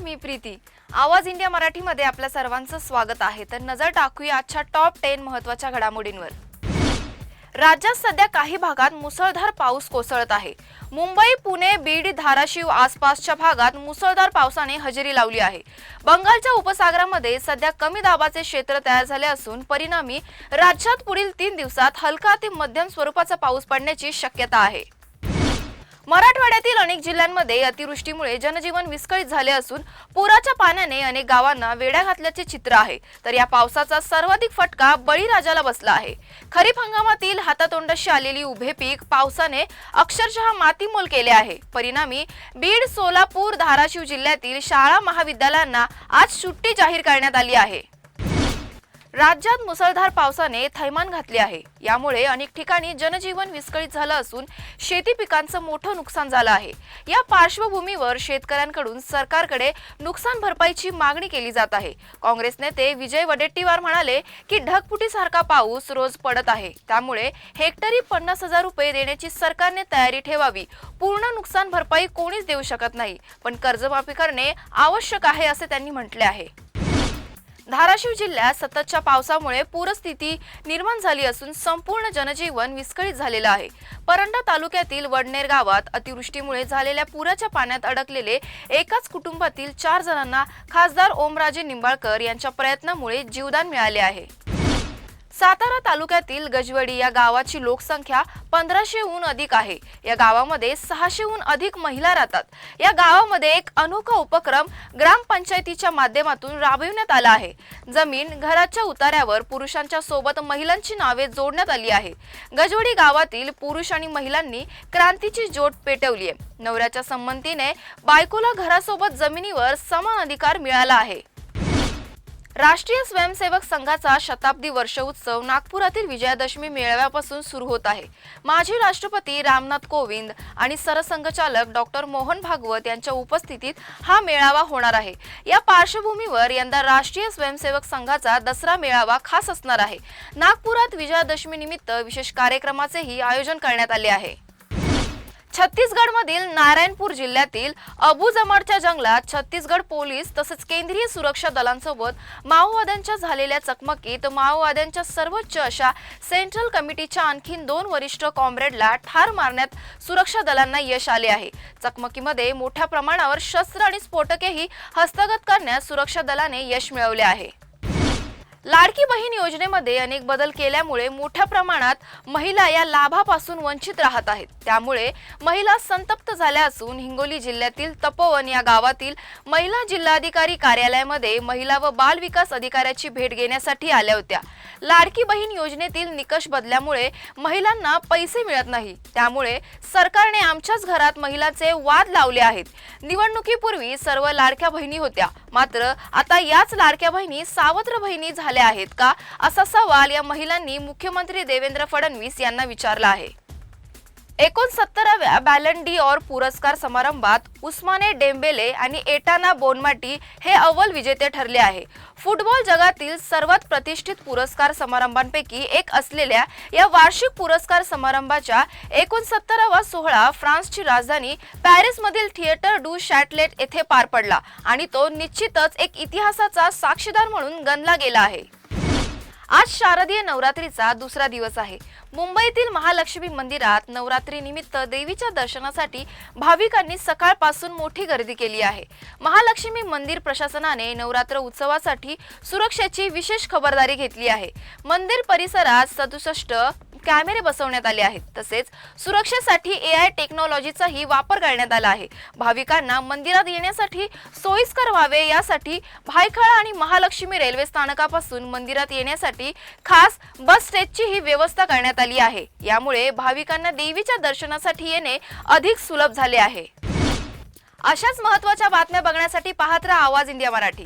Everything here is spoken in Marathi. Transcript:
मी प्रीती. आवाज इंडिया मराठीमध्ये आपल्या सर्वांचं स्वागत आहे. तर नजर टाकूया आजच्या टॉप टेन महत्त्वाच्या घडामोडींवर. राज्यात सध्या काही भागात मुसळधार पाऊस कोसळत आहे. मुंबई पुणे बीड धाराशिव आसपासच्या भागात मुसळधार पावसाने हजेरी लावली आहे. बंगालच्या उपसागरामध्ये सध्या कमी दाबाचे क्षेत्र तयार झाले असून परिणामी राज्यात पुढील तीन दिवसात हलका ते मध्यम स्वरूपाचा पाऊस पडण्याची शक्यता आहे. मराठवाड्यातील अनेक जिल्ह्यांमध्ये अतिवृष्टीमुळे जनजीवन विस्कळीत झाले असून पुराच्या पाण्याने अनेक गावांना वेड्या घातल्याचे चित्र आहे. तर या पावसाचा सर्वाधिक फटका बळीराजाला बसला आहे. खरीप हंगामातील हातातोंडाशी आलेली उभे पीक पावसाने अक्षरशः मातीमोल केले आहे. परिणामी बीड सोलापूर धाराशिव जिल्ह्यातील शाळा महाविद्यालयांना आज सुट्टी जाहीर करण्यात आली आहे. राज्यात मुसळधार पावसाने थैमान घातले आहे. यामुळे अनेक ठिकाणी जनजीवन विस्कळीत झालं असून शेती पिकांचं मोठं नुकसान झालं आहे. या पार्श्वभूमीवर शेतकऱ्यांकडून सरकारकडे नुकसान भरपाईची मागणी केली जात आहे. काँग्रेस नेते विजय वडेट्टीवार म्हणाले की ढगफुटीसारखा पाऊस रोज पडत आहे. त्यामुळे हेक्टरी पन्नास हजार रुपये देण्याची सरकारने तयारी ठेवावी. पूर्ण नुकसान भरपाई कोणीच देऊ शकत नाही. पण कर्जमाफी करणे आवश्यक आहे असे त्यांनी म्हटले आहे. धाराशिव जिल्ह्यात सततच्या पावसामुळे पूरस्थिती निर्माण झाली असून संपूर्ण जनजीवन विस्कळीत झालेलं आहे. परंडा तालुक्यातील वडनेर गावात अतिवृष्टीमुळे झालेल्या पुराच्या पाण्यात अडकलेले एकाच कुटुंबातील चार जणांना खासदार ओमराजे निंबाळकर यांच्या प्रयत्नामुळे जीवदान मिळाले आहे. सातारा तालुक्यातील गजवडी या गावाची लोकसंख्या पंधराशेहून अधिक आहे. या गावामध्ये सहाशेहून अधिक महिला राहतात. या गावामध्ये एक अनोखा उपक्रम ग्रामपंचायतीच्या माध्यमातून राबविण्यात आला आहे. जमीन घराच्या उतार्यावर पुरुषांच्या सोबत महिलांची नावे जोडण्यात आली आहे. गजवडी गावातील पुरुष आणि महिलांनी क्रांतीची जोड पेटवली आहे. नवऱ्याच्या संमतीने बायकोला घरासोबत जमिनीवर समान अधिकार मिळाला आहे. राष्ट्रीय स्वयंसेवक संघाचा शताब्दी वर्ष उत्सव नागपुरातील विजयादशमी मेळाव्यापासून सुरू होत आहे. माजी राष्ट्रपती रामनाथ कोविंद आणि सरसंघचालक डॉक्टर मोहन भागवत यांच्या उपस्थितीत हा मेळावा होणार आहे. या पार्श्वभूमीवर यंदा राष्ट्रीय स्वयंसेवक संघाचा दसरा मेळावा खास असणार आहे. नागपुरात विजयादशमी निमित्त विशेष कार्यक्रमाचेही आयोजन करण्यात आले आहे. छत्तीसगडमधील नारायणपूर जिल्ह्यातील अबू जमाडच्या जंगलात छत्तीसगड पोलीस तसेच केंद्रीय सुरक्षा दलांसोबत माओवाद्यांच्या झालेल्या चकमकीत माओवाद्यांच्या सर्वोच्च अशा सेंट्रल कमिटीच्या आणखीन दोन वरिष्ठ कॉम्रेडला ठार मारण्यात सुरक्षा दलांना यश आले आहे. चकमकीमध्ये मोठ्या प्रमाणावर शस्त्र आणि स्फोटकेही हस्तगत करण्यात सुरक्षा दलाने यश मिळवले आहे. लाडकी बहीण योजनेमध्ये अनेक बदल केल्यामुळे मोठ्या प्रमाणात महिला या लाभापासून वंचित राहत आहेत. त्यामुळे महिला संतप्त झाल्या असून हिंगोली जिल्ह्यातील तपोवन या गावातील महिला जिल्हाधिकारी कार्यालयामध्ये महिला व बाल विकास अधिकाऱ्याची भेट घेण्यासाठी आल्या होत्या. लाडकी बहीण योजनेतील निकष बदल्यामुळे महिलांना पैसे मिळत नाही. त्यामुळे सरकारने आमच्याच घरात महिलाचे वाद लावले आहेत. निवडणुकीपूर्वी सर्व लाडक्या बहिणी होत्या. मात्र आता याच लाडक्या बहिणी सावत्र बहिणी झाल्या आहेत का? असा सवाल या महिलांनी मुख्यमंत्री देवेंद्र फडणवीस यांना विचारला आहे. एकोणसत्तराव्या बॅलंडी ऑर पुरस्कार समारंभात उस्माने डेंबेले आणि एटाना बोनमाटी हे अव्वल विजेते ठरले आहे. फुटबॉल जगातील सर्वात प्रतिष्ठित पुरस्कार समारंभांपैकी एक असलेल्या या वार्षिक पुरस्कार समारंभाच्या एकोणसत्तरावा सोहळा फ्रान्सची राजधानी पॅरिसमधील थिएटर डू शॅटलेट येथे पार पडला आणि तो निश्चितच एक इतिहासाचा साक्षीदार म्हणून गणला गेला आहे. आज शारदीय नवरात्रीचा दुसरा दिवस आहे. मुंबईतील महालक्ष्मी मंदिरात नवरात्री निमित्त देवीच्या दर्शनासाठी भाविकांनी सकाळपासून मोठी गर्दी केली आहे. महालक्ष्मी मंदिर प्रशासनाने नवरात्र उत्सवासाठी सुरक्षेची विशेष खबरदारी घेतली आहे. मंदिर परिसरात सदुसष्ट कॅमेरे बसवण्यात आले आहेत. तसेच सुरक्षेसाठी ए आय टेक्नॉलॉजीचाही वापर करण्यात आला आहे. भाविकांना मंदिरात येण्यासाठी सोयीस्कर व्हावे यासाठी भायखळा आणि महालक्ष्मी रेल्वे स्थानकापासून मंदिरात येण्यासाठी खास बस स्टेजची ही व्यवस्था करण्यात आली आहे. यामुळे भाविकांना देवीच्या दर्शनासाठी येणे अधिक सुलभ झाले आहे. अशाच महत्त्वाच्या बातम्या बघण्यासाठी पाहत राहा आवाज इंडिया मराठी.